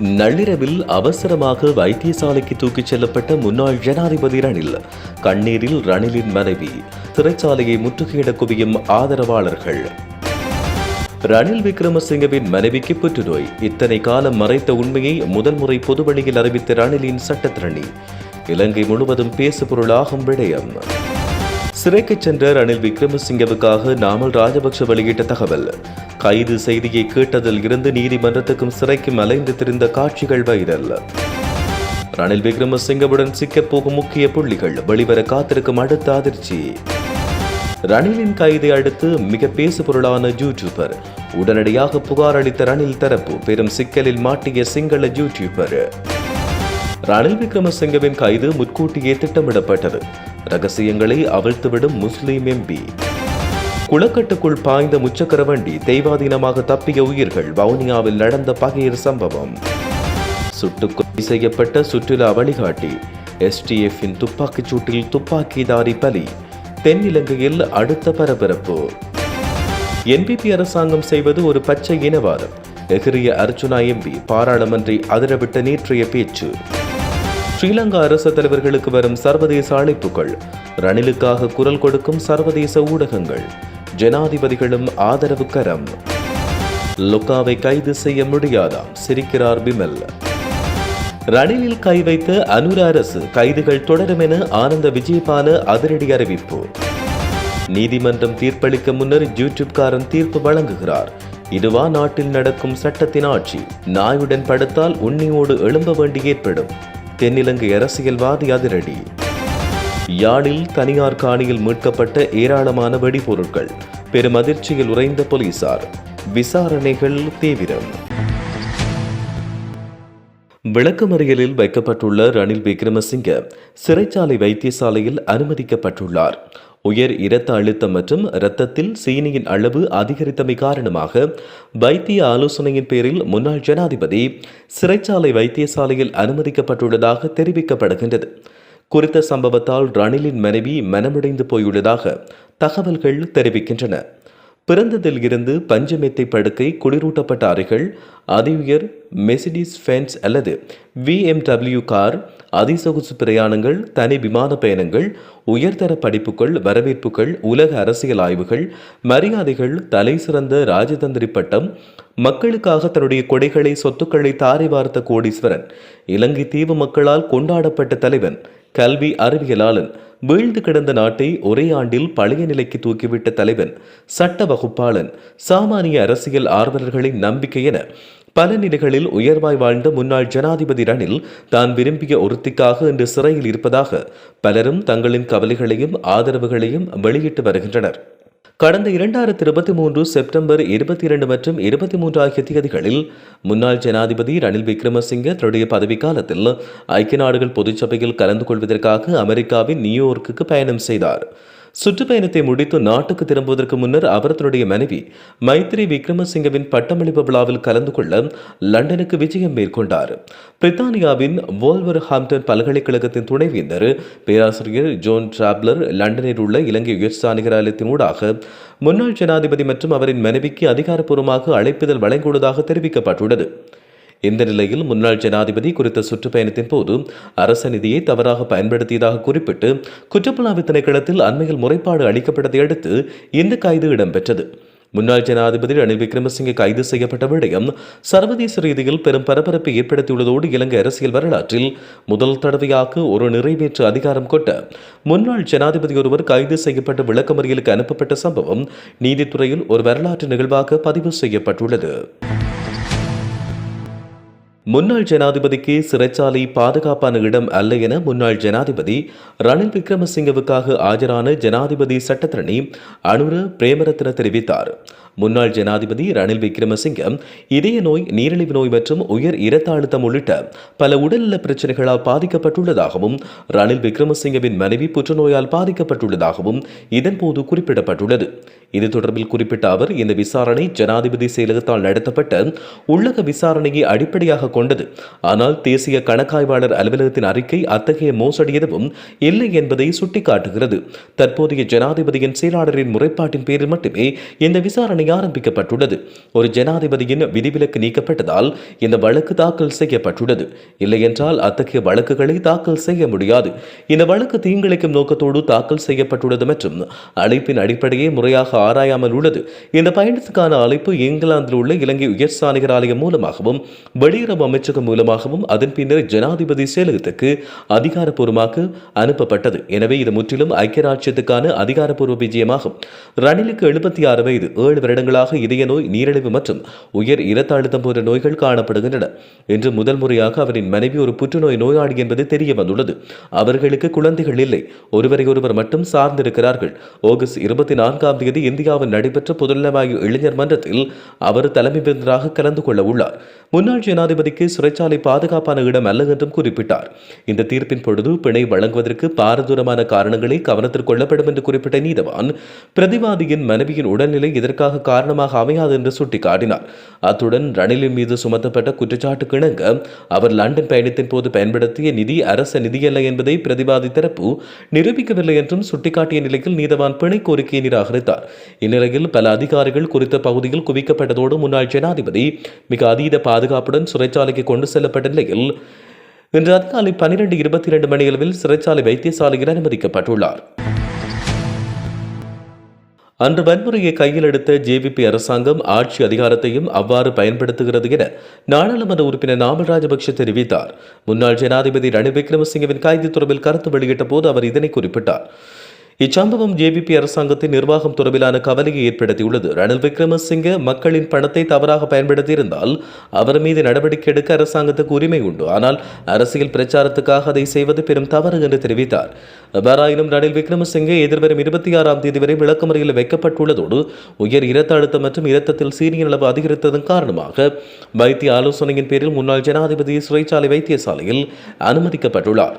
நள்ளிரவில் அவசரமாக வைத்தியசாலைக்கு தூக்கிச் செல்லப்பட்ட முன்னாள் ஜனாதிபதி ரணில் கண்ணீரில் ரணிலின் மனைவி சிறைச்சாலையை முற்றுகையிட குவியும் ஆதரவாளர்கள். ரணில் விக்ரமசிங்கவின் மனைவிக்கு புற்றுநோய். இத்தனை காலம் மறைத்த உண்மையை முதல் முறை பொதுவழியில் அறிவித்த ரணிலின் சட்டத்திரணி. இலங்கை முழுவதும் பேசுபொருளாகும் விடயம். சிறைக்கு சென்ற ரணில் விக்ரமசிங்கவுக்காக நாமல் ராஜபக்ஷ வெளியிட்ட தகவல். கைது செய்தியை கேட்டதில் இருந்து நீதிமன்றத்துக்கும் சிறைக்கும் அலைந்து திரிந்த காட்சிகள் வைரல். ரணில் விக்ரமசிங்கவுடன் சிக்கப்போகும் முக்கிய புள்ளிகள் வெளிவர காத்திருக்கும் அடுத்த அதிர்ச்சி. ரணிலின் கைதை அடுத்து மிக பேசுபொருளான யூடியூபர் உடனடியாக புகார் அளித்த ரணில் தரப்பு பெரும் சிக்கலில் மாட்டிய சிங்கள யூடியூபர் ரணில் விக்ரமசிங்கவின் கைது முன்கூட்டியே திட்டமிடப்பட்டது. ரகசியங்களை அவிழ்த்துவிடும் முஸ்லிம் எம்பி. குளக்கட்டுக்குள் பாய்ந்த முச்சக்கர வண்டி தெய்வாதீனமாக தப்பிய உயிர்கள் வவுனியாவில் நடந்த பகையர் சம்பவம். சுட்டுக்கொலை செய்யப்பட்ட சுற்றுலா வழிகாட்டி எஸ்டிஎஃபின் துப்பாக்கிச் சூட்டில் துப்பாக்கிதாரி பலி தென்னிலங்கையில் அடுத்த பரபரப்பு. என்பிபி அரசாங்கம் செய்வது ஒரு பச்சை இனவாதம். எகிரிய அர்ஜுனா எம்பி பாராளுமன்றை அதிரவிட்ட நேற்றைய பேச்சு. ஸ்ரீலங்கா அரசு தலைவர்களுக்கு வரும் சர்வதேச அழைப்புகள். ரணிலுக்காக குரல் கொடுக்கும் சர்வதேச ஊடகங்கள். ஜனாதிபதிகளும் ஆதரவு கரம். லுக்காவை கைது செய்ய முடியாதாம் சிரிக்கிறார் பிமல். ரணிலில் கை வைத்த அனுர அரசு கைதுகள் தொடரும் என ஆனந்த விஜயபால அதிரடி அறிவிப்பு. நீதிமன்றம் தீர்ப்பளிக்க முன்னர் யூடியூப்காரன் தீர்ப்பு வழங்குகிறார். இதுவா நாட்டில் நடக்கும் சட்டத்தின் ஆட்சி. நாயுடன் படுத்தால் உன்னியோடு எழும்ப வேண்டி ஏற்படும். தென்னிலங்கை அரசியல்வாதி அதிரடி. யாழில் தனியார் காணியில் மீட்கப்பட்ட ஏராளமான வெடிபொருட்கள். பெரும் அதிர்ச்சியில் உறைந்த போலீசார். விசாரணைகள் தீவிரம். விளக்கமறியலில் வைக்கப்பட்டுள்ள ரணில் விக்ரமசிங்க சிறைச்சாலை வைத்தியசாலையில் அனுமதிக்கப்பட்டுள்ளார். உயர் இரத்த அழுத்தம் மற்றும் இரத்தத்தில் சீனியின் அளவு அதிகரித்தமை காரணமாக வைத்திய ஆலோசனையின் பேரில் முன்னாள் ஜனாதிபதி சிறைச்சாலை வைத்தியசாலையில் அனுமதிக்கப்பட்டுள்ளதாக தெரிவிக்கப்படுகின்றது. குறித்த சம்பவத்தால் ரணிலின் மனைவி மனமடைந்து போயுள்ளதாக தகவல்கள் தெரிவிக்கின்றன. பிறந்ததில் இருந்து பஞ்சமெத்தை படுக்கை குளிரூட்டப்பட்ட அறைகள் அதிஉயர் மெசிடிஸ் ஃபென்ஸ் அல்லது விஎம்டபிள்யூ கார் அதிசொகுசு பிரயாணங்கள் தனி விமான பயணங்கள் உயர்தர படிப்புகள் வரவேற்புகள் உலக அரசியல் ஆய்வுகள் மரியாதைகள் தலை சிறந்த ராஜதந்திரி பட்டம் மக்களுக்காக தன்னுடைய கொடைகளை சொத்துக்களை தாரை வார்த்த கோடீஸ்வரன் இலங்கை தீவு மக்களால் கொண்டாடப்பட்ட தலைவன் கல்வி அறிவியலாளன் வீழ்ந்து கிடந்த நாட்டை ஒரே ஆண்டில் பழைய நிலைக்கு தூக்கிவிட்ட தலைவன் சட்ட வகுப்பாளன் சாமானிய அரசியல் ஆர்வலர்களின் நம்பிக்கை என பல நிலைகளில் உயர்வாய் வாழ்ந்த முன்னாள் ஜனாதிபதி ரணில் தான் விரும்பிய ஒருத்திக்காக இன்று சிறையில் இருப்பதாக பலரும் தங்களின் கவலைகளையும் ஆதரவுகளையும் வெளியிட்டு வருகின்றனர். கடந்த இரண்டாயிரத்தி இருபத்தி மூன்று செப்டம்பர் இருபத்தி இரண்டு மற்றும் இருபத்தி மூன்று ஆகிய தேதிகளில் முன்னாள் ஜனாதிபதி ரணில் விக்ரமசிங்க தன்னுடைய பதவிக்காலத்தில் ஐக்கிய நாடுகள் பொதுச்சபையில் கலந்து கொள்வதற்காக அமெரிக்காவின் நியூயோர்க்குக்கு பயணம் செய்தார். சுற்றுப்பயணத்தை முடித்து நாட்டுக்கு திரும்புவதற்கு முன்னர் அவர் தன்னுடைய மனைவி மைத்ரி விக்ரமசிங்கவின் பட்டமளிப்பு விழாவில் கலந்து கொள்ள லண்டனுக்கு விஜயம் மேற்கொண்டார். பிரித்தானியாவின் வோல்வர் ஹாம்டன் பல்கலைக்கழகத்தின் துணைவேந்தர் பேராசிரியர் ஜோன் டிராப்லர் லண்டனில் உள்ள இலங்கை உயர்ஸ்தானிகராலயத்தின் ஊடாக முன்னாள் ஜனாதிபதி மற்றும் அவரின் மனைவிக்கு அதிகாரப்பூர்வமாக அழைப்புதல் வழங்கியுள்ளதாக தெரிவிக்கப்பட்டுள்ளது. இந்த நிலையில் முன்னாள் ஜனாதிபதி குறித்த சுற்றுப்பயணத்தின் போது அரச நிதியை தவறாக பயன்படுத்தியதாக குறிப்பிட்டு குற்றப்புலாவி திணைக்களத்தில் அண்மையில் முறைப்பாடு அளிக்கப்பட்டதை அடுத்து இந்த கைது இடம்பெற்றது. முன்னாள் ஜனாதிபதி ரணில் விக்ரமசிங்கே கைது செய்யப்பட்ட விடயம் சர்வதேச ரீதியில் பெரும் பரபரப்பை ஏற்படுத்தியுள்ளதோடு இலங்கை அரசியல் வரலாற்றில் முதல் தடவையாக ஒரு நிறைவேற்று அதிகாரம் கொண்ட முன்னாள் ஜனாதிபதி ஒருவர் கைது செய்யப்பட்ட விளக்கமறியலுக்கு அனுப்பப்பட்ட சம்பவம் நீதித்துறையில் ஒரு வரலாற்று நிகழ்வாக பதிவு செய்யப்பட்டுள்ளது. முன்னாள் ஜனாதிபதிக்கு சிறைச்சாலை பாதுகாப்பான இடம் அல்ல என முன்னாள் ஜனாதிபதி ரணில் விக்ரமசிங்கவுக்காக ஆஜரான ஜனாதிபதி சட்டத்தரணி அனுர பிரேமரத்ன தெரிவித்தார். முன்னாள் ஜனாதிபதி ரணில் விக்ரமசிங்க இதய நோய் நீரிழிவு நோய் மற்றும் உயர் இரத்த அழுத்தம் உள்ளிட்ட பல உடல்நல பிரச்சனைகளால் பாதிக்கப்பட்டுள்ளதாகவும் ரணில் விக்ரமசிங்கவின் மனைவி புற்றுநோயால் பாதிக்கப்பட்டுள்ளதாகவும் இதன்போது குறிப்பிடப்பட்டுள்ளது. இது தொடர்பில் குறிப்பிட்ட அவர் இந்த விசாரணை ஜனாதிபதி செயலகத்தால் நடத்தப்பட்ட உள்ளக விசாரணையை அடிப்படையாக கொண்டது. ஆனால் தேசிய கணக்காய்வாளர் அலுவலகத்தின் அறிக்கை அத்தகைய மோசடி எதுவும் இல்லை என்பதை சுட்டிக்காட்டுகிறது. தற்போதைய ஜனாதிபதியின் செயலாளரின் முறைப்பாட்டின் பேரில் மட்டுமே இந்த விசாரணை ஆரம்பிக்கப்பட்டுள்ளது. ஒரு ஜனாதிபதியின் விதிவிலக்கு நீக்கப்பட்டதால் இந்த வழக்கு தாக்கல் செய்யப்பட்டுள்ளது. இல்லையென்றால் அத்தகைய வழக்குகளை தாக்கல் செய்ய முடியாது. இந்த வழக்கு தீங்கிழைக்கும் நோக்கத்தோடு தாக்கல் செய்யப்பட்டுள்ளது மற்றும் அழைப்பின் அடிப்படையை முறையாக ஆராயாமல் உள்ளது. இந்த பயணத்துக்கான அழைப்பு இங்கிலாந்தில் உள்ள இலங்கை உயர்ஸ்தானிகர் ஆலயம் மூலமாகவும் வெளியுறவு அமைச்சகம் மூலமாகவும் அதன் பின்னர் ஜனாதிபதி செயலகத்துக்கு அதிகாரப்பூர்வமாக அனுப்பப்பட்டது. எனவே இது முற்றிலும் ஐக்கிய ராஜ்யத்துக்கான அதிகாரப்பூர்வ விஜயமாகும். ரணிலுக்கு எழுபத்தி ஆறு வயது ஏழு இடங்களாக இதய நோய் நீரிழிவு மற்றும் உயர் இரத்த அழுத்தம் போன்ற நோய்கள் காணப்படுகின்றன. இன்று முதல் முறையாக அவரின் மனைவி ஒரு புற்றுநோய் நோயாளி என்பது தெரிய வந்துள்ளது. அவர்களுக்கு குழந்தைகள் இல்லை. ஒருவரை ஒருவர் மட்டும் சார்ந்திருக்கிறார்கள். ஆகஸ்ட் இருபத்தி நான்காம் தேதி இந்தியாவில் நடைபெற்ற பொதுநலவாயு இளைஞர் மன்றத்தில் அவர் தலைமை விருந்தராக கலந்து கொள்ள உள்ளார். முன்னாள் ஜனாதிபதிக்கு சிறைச்சாலை பாதுகாப்பான இடம் அல்ல என்றும் குறிப்பிட்டார். இந்த தீர்ப்பின் பொழுது பிணை வழங்குவதற்கு பாரதூரமான காரணங்களை கவனத்தில் கொள்ளப்படும் என்று குறிப்பிட்ட நீதவான் பிரதிவாதியின் மனைவியின் உடல்நிலை இதற்காக காரணமாக அமையாது என்று சுட்டிக்காட்டினார். அத்துடன் ரணிலின் மீது சுமத்தப்பட்ட குற்றச்சாட்டு கிணங்க அவர் லண்டன் பயணத்தின் போது பயன்படுத்திய நிதி அரச நிதியல்ல என்பதை பிரதிவாதி தரப்பு நிரூபிக்கவில்லை என்றும் சுட்டிக்காட்டிய நிலையில் நீதவான் பிணை கோரிக்கையை நிராகரித்தார். இந்நிலையில் பல அதிகாரிகள் குறித்த பகுதியில் குவிக்கப்பட்டதோடு முன்னாள் ஜனாதிபதி மிக அதீத பாதுகாப்பு பாதுகாப்புடன் சிறைச்சாலைக்கு கொண்டு செல்லப்பட்ட நிலையில் இன்று அதிகாலை பனிரெண்டு இருபத்தி இரண்டு மணியளவில் சிறைச்சாலை வைத்தியசாலையில் அனுமதிக்கப்பட்டுள்ளார். அன்று வன்முறையை கையில் எடுத்த ஜேவிபி அரசாங்கம் ஆட்சி அதிகாரத்தையும் அவ்வாறு பயன்படுத்துகிறது என நாடாளுமன்ற உறுப்பினர் நாமல் ராஜபக்ஷ தெரிவித்தார். முன்னாள் ஜனாதிபதி ரணில் விக்ரமசிங்கவின் கைது தொடர்பில் கருத்து வெளியிட்ட போது அவர் இதனை குறிப்பிட்டார். இச்சம்பவம் ஜேபிபி அரசாங்கத்தின் நிர்வாகம் தொடர்பிலான கவலையை ஏற்படுத்தியுள்ளது. ரணில் விக்ரமசிங்க மக்களின் பணத்தை தவறாக பயன்படுத்தியிருந்தால் அவர் மீது நடவடிக்கை எடுக்க அரசாங்கத்துக்கு உரிமை உண்டு. ஆனால் அரசியல் பிரச்சாரத்துக்காக அதை செய்வது பெரும் தவறு என்று தெரிவித்தார். எவ்வாறாயினும் ரணில் விக்ரமசிங்கே எதிர்வரும் இருபத்தி ஆறாம் தேதி வரை விளக்கமறையில் வைக்கப்பட்டுள்ளதோடு உயர் இரத்த அழுத்தம் மற்றும் இரத்தத்தில் சீரியன் அளவு அதிகரித்ததன் காரணமாக வைத்திய ஆலோசனையின் பேரில் முன்னாள் ஜனாதிபதி சிறைச்சாலை வைத்தியசாலையில் அனுமதிக்கப்பட்டுள்ளார்.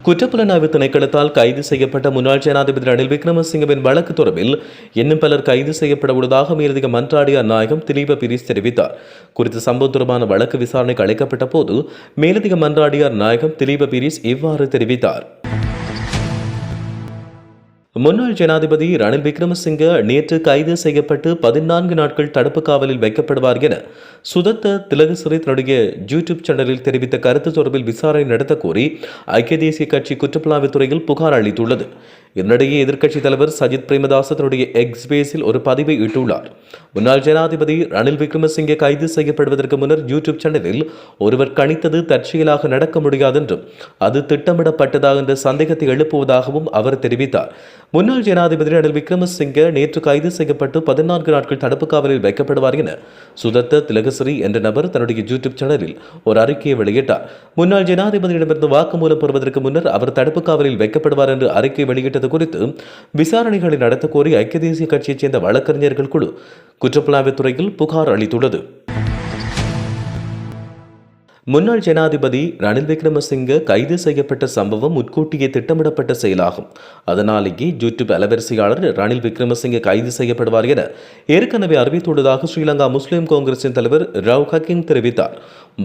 குற்றப்புலனாய்வு திணைக்களத்தால் கைது செய்யப்பட்ட முன்னாள் ஜனாதிபதி ரணில் விக்ரமசிங்கவின் வழக்கு தொடர்பில் இன்னும் பலர் கைது செய்யப்பட உள்ளதாக மேலதிக மன்றாடியார் நாயகம் திலீப பிரிஸ் தெரிவித்தார். குறித்த சம்பவம் தொடர்பான வழக்கு விசாரணைக்கு அழைக்கப்பட்ட போது மேலதிக மன்றாடியார் நாயகம் திலீப பிரிஸ் இவ்வாறு தெரிவித்தார். முன்னாள் ஜனாதிபதி ரணில் விக்ரமசிங்க நேற்று கைது செய்யப்பட்டு பதினான்கு நாட்கள் தடுப்பு காவலில் வைக்கப்படுவார் என சுதத்த திலகசிறை தன்னுடைய யூடியூப் சேனலில் தெரிவித்த கருத்து தொடர்பில் விசாரணை நடத்த கோரி ஐக்கிய தேசிய கட்சி குற்றப்புலாவுத்துறையில் துறையில் புகார் அளித்துள்ளது. இதனிடையே எதிர்க்கட்சித் தலைவர் சஜித் பிரேமதாச தன்னுடைய எக்ஸ் பேஸில் ஒரு பதிவை இட்டுள்ளார். முன்னாள் ஜனாதிபதி ரணில் விக்ரமசிங்கே கைது செய்யப்படுவதற்கு முன்னர் யூடியூப் சேனலில் ஒருவர் கணித்தது தற்செயலாக நடக்க முடியாது என்றும் அது திட்டமிடப்பட்டதா என்ற சந்தேகத்தை எழுப்புவதாகவும் அவர் தெரிவித்தார். முன்னாள் ஜனாதிபதி ரணில் விக்ரமசிங்கே நேற்று கைது செய்யப்பட்டு பதினான்கு நாட்கள் தடுப்பு காவலில் வைக்கப்படுவார் என சுதத்த திலகசிரி என்ற நபர் தன்னுடைய யூடியூப் சேனலில் ஒரு அறிக்கையை வெளியிட்டார். முன்னாள் ஜனாதிபதியிடமிருந்து வாக்குமூலம் பெறுவதற்கு முன்னர் அவர் தடுப்பு காவலில் வைக்கப்படுவார் என்று அறிக்கை வெளியிட்ட வெளியிட்டது குறித்து விசாரணைகளை நடத்த கோரி ஐக்கிய தேசிய கட்சியைச் சேர்ந்த வழக்கறிஞர்கள் குழு குற்றப்புலனாய்வுத் துறையில் புகார் அளித்துள்ளது. முன்னாள் ஜனாதிபதி ரணில் விக்ரமசிங்க கைது செய்யப்பட்ட சம்பவம் முன்கூட்டியே திட்டமிடப்பட்ட செயலாகும். அதனாலேயே யூடியூப் அலவரிசையாளர் ரணில் விக்ரமசிங்க கைது செய்யப்படுவார் என ஏற்கனவே அறிவித்துள்ளதாக ஸ்ரீலங்கா முஸ்லிம் காங்கிரசின் தலைவர் ராவ் ஹக்கிங் தெரிவித்தார்.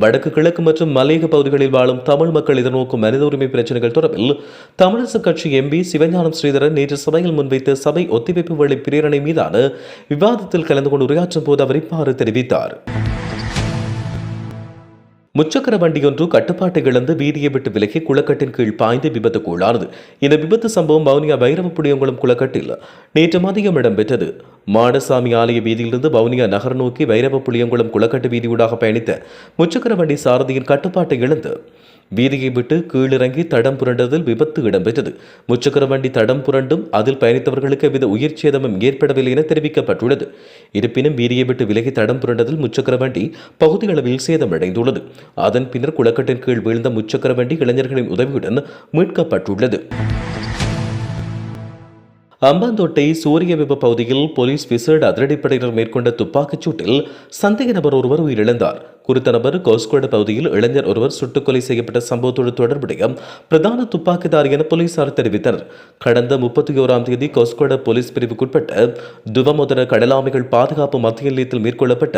வடக்கு கிழக்கு மற்றும் மலையக பகுதிகளில் வாழும் தமிழ் மக்கள் எதிர்நோக்கும் மனித உரிமை பிரச்சனைகள் தொடர்பில் தமிழரசு கட்சி எம்பி சிவஞானம் ஸ்ரீதரன் நேற்று சபையில் முன்வைத்த சபை ஒத்திவைப்பு வழி பிரேரணை மீதான விவாதத்தில் கலந்து கொண்டு உரையாற்றும் போது அவர் இவ்வாறு தெரிவித்தார். முச்சக்கர வண்டியொன்று கட்டுப்பாட்டை இழந்து வீதியை விட்டு விலகி குளக்கட்டின் கீழ் பாய்ந்து விபத்துக்குள்ளானது இந்த விபத்து சம்பவம் வவுனியா வைரவ புளியங்குளம் குளக்கட்டில் நேற்று மதியம் இடம்பெற்றது. மாடசாமி ஆலய வீதியிலிருந்து வவுனியா நகர் நோக்கி வைரவ புளியங்குளம் குளக்கட்டு வீதியூடாக பயணித்த முச்சக்கர வண்டி சாரதியின் கட்டுப்பாட்டை இழந்து வீதியை விட்டு கீழிறங்கி தடம் புரண்டதில் விபத்து இடம்பெற்றது. முச்சக்கர வண்டி தடம் புரண்டும் அதில் பயணித்தவர்களுக்கு எவ்வித உயிர் சேதமும் ஏற்படவில்லை என தெரிவிக்கப்பட்டுள்ளது. இருப்பினும் வீதியை விட்டு விலகி தடம் புரண்டதில் முச்சக்கர வண்டி பகுதியளவில் சேதமடைந்துள்ளது. அதன் பின்னர் குளக்கட்டின் கீழ் வீழ்ந்த முச்சக்கர வண்டி இளைஞர்களின் உதவியுடன் மீட்கப்பட்டுள்ளது. அம்பாந்தோட்டை சூரிய விப பகுதியில் போலீஸ் விசேட அதிரடிப்படையினர் மேற்கொண்ட துப்பாக்கிச் சூட்டில் சந்தேக நபர் ஒருவர் உயிரிழந்தார். குறித்த நபர் கோஸ்கோட பகுதியில் இளைஞர் ஒருவர் சுட்டுக்கொலை செய்யப்பட்ட சம்பவத்தோடு தொடர்புடைய பிரதான துப்பாக்கிதாரி என போலீசார் தெரிவித்தனர். கடந்த முப்பத்தி ஓராம் தேதி கோஸ்கோட போலீஸ் பிரிவுக்குட்பட்ட துவமுதர கடலாமைகள் பாதுகாப்பு மத்திய நிலையத்தில் மேற்கொள்ளப்பட்ட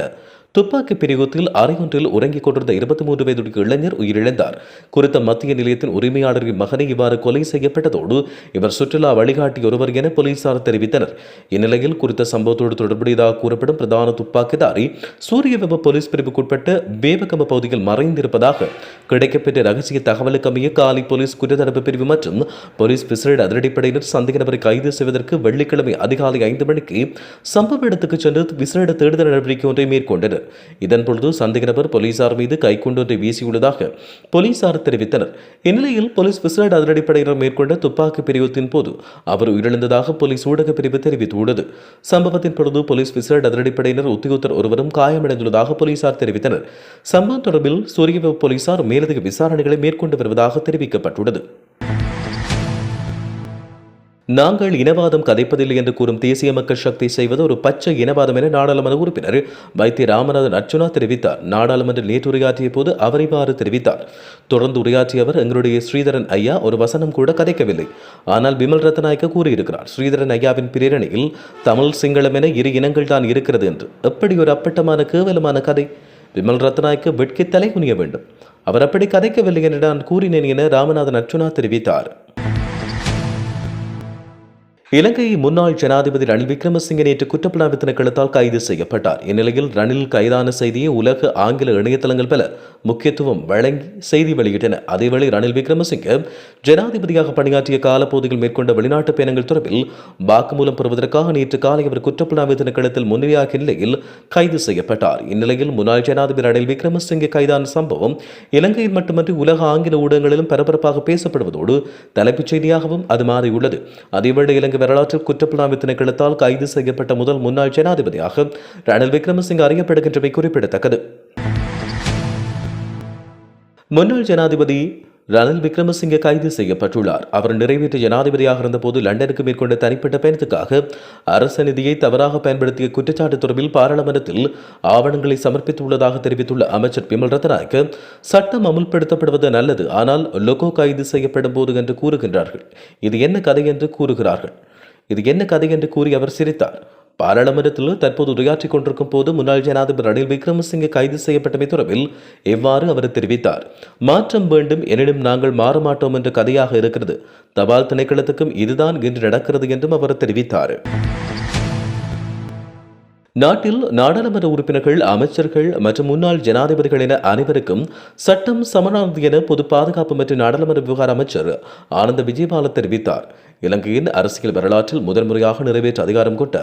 துப்பாக்கி பிரயோகத்தில் அறையொன்றில் உறங்கிக் கொண்டிருந்த இருபத்தி மூன்று வயதுடைய இளைஞர் உயிரிழந்தார். குறித்த மத்திய நிலையத்தின் உரிமையாளரின் மகனை இவ்வாறு கொலை செய்யப்பட்டதோடு இவர் சுற்றுலா வழிகாட்டி ஒருவர் என போலீசார் தெரிவித்தனர். இந்நிலையில் குறித்த சம்பவத்தோடு தொடர்புடையதாக கூறப்படும் பிரதான துப்பாக்கிதாரி சூரியவெப போலீஸ் பிரிவுக்குட்பட்ட வேவகம்ப பகுதியில் மறைந்திருப்பதாக கிடைக்கப்பெற்ற ரகசிய தகவலுக்கமைய காலி போலீஸ் குற்றத்தடுப்பு பிரிவு மற்றும் போலீஸ் விசேட அதிரடிப்படையினர் சந்தேக நபரை கைது செய்வதற்கு வெள்ளிக்கிழமை அதிகாலை ஐந்து மணிக்கு சம்பவ இடத்துக்கு சென்று விசேட தேடுதல் நடவடிக்கை ஒன்றை மேற்கொண்டனர். இதன் பொழுது சந்தேக நபர் போலீசார் மீது கைக்குண்டொன்றை வீசியுள்ளதாக போலீசார் தெரிவித்தனர். இந்நிலையில் போலீஸ் விசாரணை அதிரடிப்படையினர் மேற்கொண்ட துப்பாக்கி பிரிவத்தின் போது அவர் உயிரிழந்ததாக போலீஸ் ஊடக பிரிவு தெரிவித்துள்ளது. சம்பவத்தின் பொழுது போலீஸ் விசாரணை அதிரடிப்படையினர் உத்தியோகத்தர் ஒருவரும் காயமடைந்துள்ளதாக போலீசார் தெரிவித்தனர். சம்பவம் தொடர்பில் சூரியவ போலீசார் மேலதிக விசாரணைகளை மேற்கொண்டு வருவதாக தெரிவிக்கப்பட்டுள்ளது. நாங்கள் இனவாதம் கதைப்பதில்லை என்று கூறும் தேசிய மக்கள் சக்தி செய்வது ஒரு பச்சை இனவாதம் என நாடாளுமன்ற உறுப்பினர் வைத்திய ராமநாதன் அர்ச்சுனா தெரிவித்தார். நாடாளுமன்ற நேற்று உரையாற்றிய போது அவர் இவ்வாறு தெரிவித்தார். தொடர்ந்து உரையாற்றிய அவர் எங்களுடைய ஸ்ரீதரன் ஐயா ஒரு வசனம் கூட கதைக்கவில்லை. ஆனால் விமல் ரத்நாயக்க கூறியிருக்கிறார் ஸ்ரீதரன் ஐயாவின் பிரேரணையில் தமிழ் சிங்களம் என இரு இனங்கள் தான் இருக்கிறது என்று. எப்படி ஒரு அப்பட்டமான கேவலமான கதை? விமல் ரத்நாயக்கு வெட்கி தலை குனிய வேண்டும். அவர் அப்படி கதைக்கவில்லை என்று நான் கூறினேன் என ராமநாதன் அர்ச்சுனா தெரிவித்தார். இலங்கை முன்னாள் ஜனாதிபதி ரணில் விக்ரமசிங்க நேற்று குற்றப்புலனாய்வு திணைக்களத்தால் கைது செய்யப்பட்டார். இந்நிலையில் ரணில் கைதான செய்தியை உலக ஆங்கில இணையதளங்கள் பல முக்கியத்துவம் வழங்கி செய்தி வெளியிட்டன. அதேவேளை ரணில் விக்ரமசிங்க ஜனாதிபதியாக பணியாற்றிய காலப்பகுதியில் மேற்கொண்ட வெளிநாட்டு பயணங்கள் தொடர்பில் வாக்குமூலம் பெறுவதற்காக நேற்று காலை அவர் குற்றப்புலனாய்வு திணைக்களத்தில் முன்னிலையாகிய நிலையில் கைது செய்யப்பட்டார். இந்நிலையில் முன்னாள் ஜனாதிபதி ரணில் விக்ரமசிங்கே கைதான சம்பவம் இலங்கையில் மட்டுமன்றி உலக ஆங்கில ஊடகங்களிலும் பரபரப்பாக பேசப்படுவதோடு தலைப்புச் செய்தியாகவும் அது மாறியுள்ளது. அதேவேளை இலங்கை வரலாற்றில் குற்றப்புலனாய்வு திணைக்களத்தால் கைது செய்யப்பட்ட முதல் முன்னாள் ஜனாதிபதியாக ரணில் விக்ரமசிங்க அறியப்படுகின்றமை குறிப்பிடத்தக்கது. முன்னாள் ஜனாதிபதி ரணில் விக்ரமசிங்கே கைது செய்யப்பட்டுள்ளார். அவர் நிறைவேற்ற ஜனாதிபதியாக இருந்தபோது லண்டனுக்கு மேற்கொண்ட தனிப்பட்ட பயணத்துக்காக அரச நிதியை தவறாக பயன்படுத்திய குற்றச்சாட்டு தொடர்பில் பாராளுமன்றத்தில் ஆவணங்களை சமர்ப்பித்துள்ளதாக தெரிவித்துள்ள அமைச்சர் பிமல் ரத்நாயக்க சட்டம் அமுல்படுத்தப்படுவது நல்லது ஆனால் லொகோ கைது செய்யப்படும் போது என்று கூறுகின்றார்கள். இது என்ன கதை என்று கூறுகிறார்கள். இது என்ன கதை என்று கூறி அவர் சிரித்தார். பாராளுமன்றத்தில் தற்போது உரையாற்றிக் கொண்டிருக்கும் போது முன்னாள் ஜனாதிபதி ரணில் விக்ரமசிங்கே கைது செய்யப்பட்டமை தொடர்பில் எவ்வாறு அவர் தெரிவித்தார். மாற்றம் வேண்டும் எனினும் நாங்கள் மாற மாட்டோம் என்ற கதையாக இருக்கிறது. தபால் திணைக்களத்துக்கும் இதுதான் இன்று நடக்கிறது என்றும் அவர் தெரிவித்தார். நாட்டில் நாடாளுமன்ற உறுப்பினர்கள் அமைச்சர்கள் மற்றும் முன்னாள் ஜனாதிபதிகள் என அனைவருக்கும் சட்டம் சமனானது என பொது பாதுகாப்பு மற்றும் நாடாளுமன்ற விவகார அமைச்சர் ஆனந்த விஜயபால தெரிவித்தார். இலங்கையின் அரசியல் வரலாற்றில் முதன்முறையாக நிறைவேற்ற அதிகாரம் கொண்ட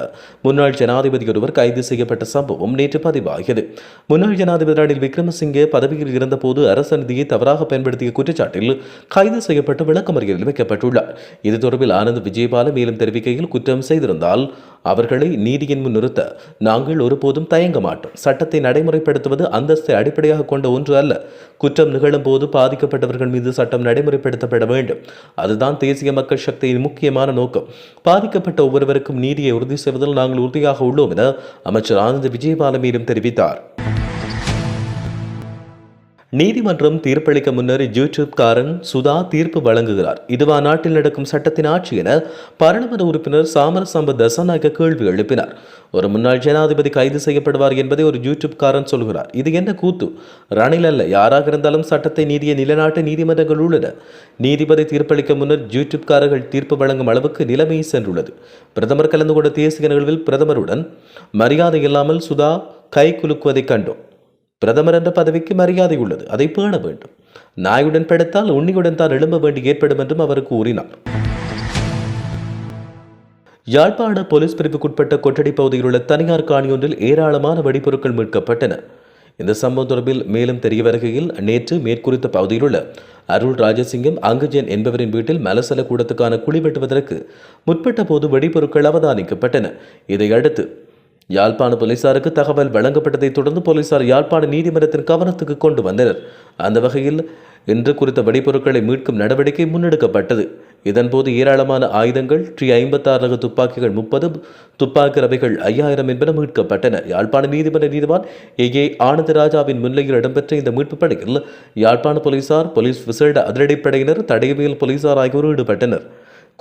முன்னாள் ஜனாதிபதி ஒருவர் கைது செய்யப்பட்ட சம்பவம் நேற்று பதிவாகியது. முன்னாள் ஜனாதிபதி ரணில் விக்ரமசிங்கே பதவியில் இருந்தபோது அரசு நிதியை தவறாக பயன்படுத்திய குற்றச்சாட்டில் கைது செய்யப்பட்டு விளக்கமறியலில் வைக்கப்பட்டுள்ளார். இது தொடர்பில் ஆனந்த் விஜயபால மேலும் தெரிவிக்கையில் குற்றம் செய்திருந்தால் அவர்களை நீதியின் முன் நிறுத்த நாங்கள் ஒருபோதும் தயங்க மாட்டோம். சட்டத்தை நடைமுறைப்படுத்துவது அந்தஸ்தை அடிப்படையாக கொண்ட ஒன்று அல்ல. குற்றம் நிகழும் போது பாதிக்கப்பட்டவர்கள் மீது சட்டம் நடைமுறைப்படுத்தப்பட வேண்டும். அதுதான் தேசிய மக்கள் சக்தியின் முக்கியமான நோக்கம். பாதிக்கப்பட்ட ஒவ்வொருவருக்கும் நீதியை உறுதி செய்வதில் நாங்கள் உறுதியாக உள்ளோம் என அமைச்சர் ஆனந்த் விஜயபால மேலும் தெரிவித்தார். நீதிமன்றம் தீர்ப்பளிக்க முன்னர் யூடியூப் காரன் சுதா தீர்ப்பு வழங்குகிறார். இதுவா நாட்டில் நடக்கும் சட்டத்தின் ஆட்சி என பாராளுமன்ற உறுப்பினர் சாமரசம்ப தசநாயக்க கேள்வி எழுப்பினார். ஒரு முன்னாள் ஜனாதிபதி கைது செய்யப்படுவார் என்பதை ஒரு யூடியூப் காரன் சொல்கிறார். இது என்ன கூத்து? ரணில் அல்ல யாராக இருந்தாலும் சட்டத்தை நீதியை நிலநாட்டு நீதிமன்றங்கள் உள்ளன. நீதிபதி தீர்ப்பளிக்க முன்னர் யூடியூப் காரர்கள் தீர்ப்பு வழங்கும் அளவுக்கு நிலைமை சென்றுள்ளது. பிரதமர் கலந்து கொண்ட தேசிய நிகழ்வில் பிரதமருடன் மரியாதை இல்லாமல் சுதா கை குலுக்குவதைக் கண்டோம். பிரதமர் என்ற பதவிக்கு மரியாதை உள்ளது. அதை பேண வேண்டும். நாயுடன் படைத்தால் உன்னியுடன் தான் எழும்ப வேண்டி ஏற்படும் என்றும் அவர் கூறினார். யாழ்ப்பாண போலீஸ் பிரிவுக்குட்பட்ட கொட்டடி பகுதியில் உள்ள தனியார் காணியொன்றில் ஏராளமான வெடிபொருட்கள் மீட்கப்பட்டன. இந்த சம்பவம் தொடர்பில் மேலும் தெரிய வருகையில் நேற்று மேற்குறித்த பகுதியில் உள்ள அருள் ராஜசிங்கம் அங்குஜன் என்பவரின் வீட்டில் மலசல கூடத்துக்கான குழி வெட்டுவதற்கு முற்பட்ட போது வெடிபொருட்கள் அவதானிக்கப்பட்டன. இதையடுத்து யாழ்ப்பாண போலீசாருக்கு தகவல் வழங்கப்பட்டதைத் தொடர்ந்து போலீசார் யாழ்ப்பாண நீதிமன்றத்தின் கவனத்துக்கு கொண்டு வந்தனர். அந்த வகையில் இன்று குறித்த வெடிபொருட்களை மீட்கும் நடவடிக்கை முன்னெடுக்கப்பட்டது. இதன்போது ஏராளமான ஆயுதங்கள் டி ஐம்பத்தாறு ரக துப்பாக்கிகள் முப்பது துப்பாக்கி ரவைகள் ஐயாயிரம் என்பன மீட்கப்பட்டன. யாழ்ப்பாண நீதிமன்ற நீதிவான் ஏ. ஏ ஆனந்தராஜாவின் முன்னிலையில் இடம்பெற்ற இந்த மீட்பு பணியில் யாழ்ப்பாண போலீசார் போலீஸ் விசேட அதிரடிப்படையினர் தடயவியல் போலீசார் ஆகியோர் ஈடுபட்டனர்.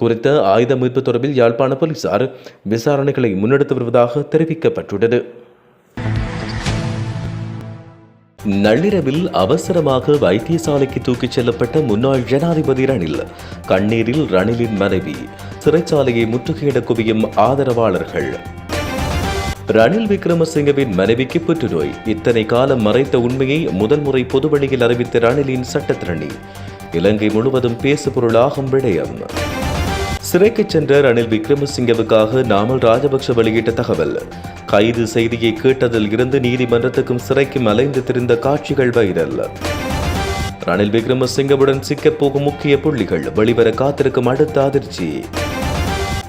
குறித்த ஆயுத மீட்பு தொடர்பில் யாழ்ப்பாண போலீசார் விசாரணைகளை முன்னெடுத்து வருவதாக தெரிவிக்கப்பட்டுள்ளது. நள்ளிரவில் அவசரமாக வைத்தியசாலைக்கு தூக்கிச் செல்லப்பட்ட முன்னாள் ஜனாதிபதி ரணில் கண்ணீரில் ரணிலின் மனைவி சிறைச்சாலையை முற்றுகையிட குவியும் ஆதரவாளர்கள். ரணில் விக்ரமசிங்கவின் மனைவிக்கு புற்றுநோய். இத்தனை காலம் மறைத்த உண்மையை முதல் முறை பொதுவழியில் அறிவித்த ரணிலின் சட்டத்திரணி. இலங்கை முழுவதும் பேசுபொருளாகும் விடயம். சிறைக்கு சென்ற ரணில் விக்ரமசிங்கவுக்காக நாமல் ராஜபக்ஷ வெளியிட்ட தகவல். கைது செய்தியை கேட்டதில் இருந்து நீதிமன்றத்துக்கும் சிறைக்கும் அலைந்து திரிந்த காட்சிகள் வைரல். ரணில் விக்ரமசிங்கவுடன் சிக்கப்போகும் முக்கிய புள்ளிகள் வெளிவர காத்திருக்கும் அடுத்த அதிர்ச்சி.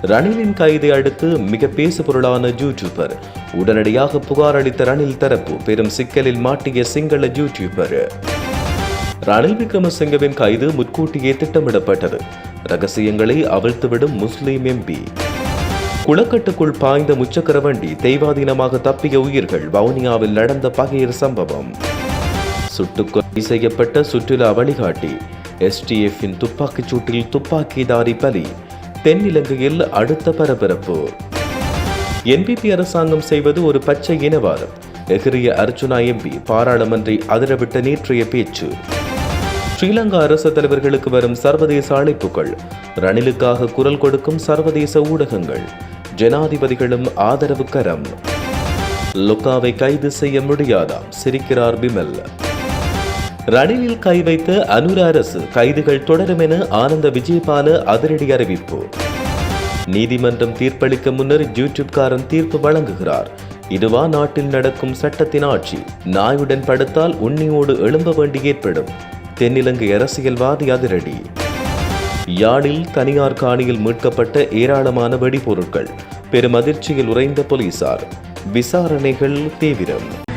ரணிலின் கைதை அடுத்து மிக பேசு பொருளான யூடியூபர் உடனடியாக புகார் அளித்த ரணில் தரப்பு பெரும் சிக்கலில் மாட்டிய சிங்கள யூடியூபர் ரணில் விக்ரமசிங்கவின் கைது முன்கூட்டியே திட்டமிடப்பட்டது. ரகசியங்களை அவிழ்த்துவிடும் முஸ்லிம் எம்பி குளக்கட்டுக்குள் பாய்ந்த முச்சக்கர வண்டி தெய்வாதீனமாக தப்பிய உயிர்கள் வவுனியாவில் நடந்த பகையர் சம்பவம். சுட்டுக்கொலை செய்யப்பட்ட சுற்றுலா வழிகாட்டி எஸ்டிஎஃபின் துப்பாக்கிச் சூட்டில் துப்பாக்கிதாரி பலி தென்னிலங்கையில் அடுத்த பரபரப்பு. என்பிபி அரசாங்கம் செய்வது ஒரு பச்சை இனவாதம் எகிரிய அர்ஜுனா எம்பி பாராளுமன்றை அதிரவிட்ட நேற்றைய பேச்சு. ஸ்ரீலங்கா அரசு தலைவர்களுக்கு வரும் சர்வதேச அழைப்புகள் ரணிலுக்காக குரல் கொடுக்கும் சர்வதேச ஊடகங்கள் ஜனாதிபதிகளும் ஆதரவு கரம். லுக்காவை கைது செய்ய முடியாதாம் சிரிக்கிறார் பிமல். ரணிலில் கை வைத்த அனுர அரசு கைதுகள் தொடரும் என ஆனந்த விஜயபால அதிரடி அறிவிப்பு. நீதிமன்றம் தீர்ப்பளிக்க முன்னர் யூடியூப்காரன் தீர்ப்பு வழங்குகிறார். இதுவா நாட்டில் நடக்கும் சட்டத்தின் ஆட்சி. நாயுடன் படுத்தால் உண்ணியோடு எழும்ப வேண்டி ஏற்படும். தென்னிலங்கை அரசியல்வாதி அதிரடி. யாழில் தனியார் காணியில் மீட்கப்பட்ட ஏராளமான வெடிபொருட்கள். பெரும் அதிர்ச்சியில் உறைந்த போலீசார். விசாரணைகள் தீவிரம்.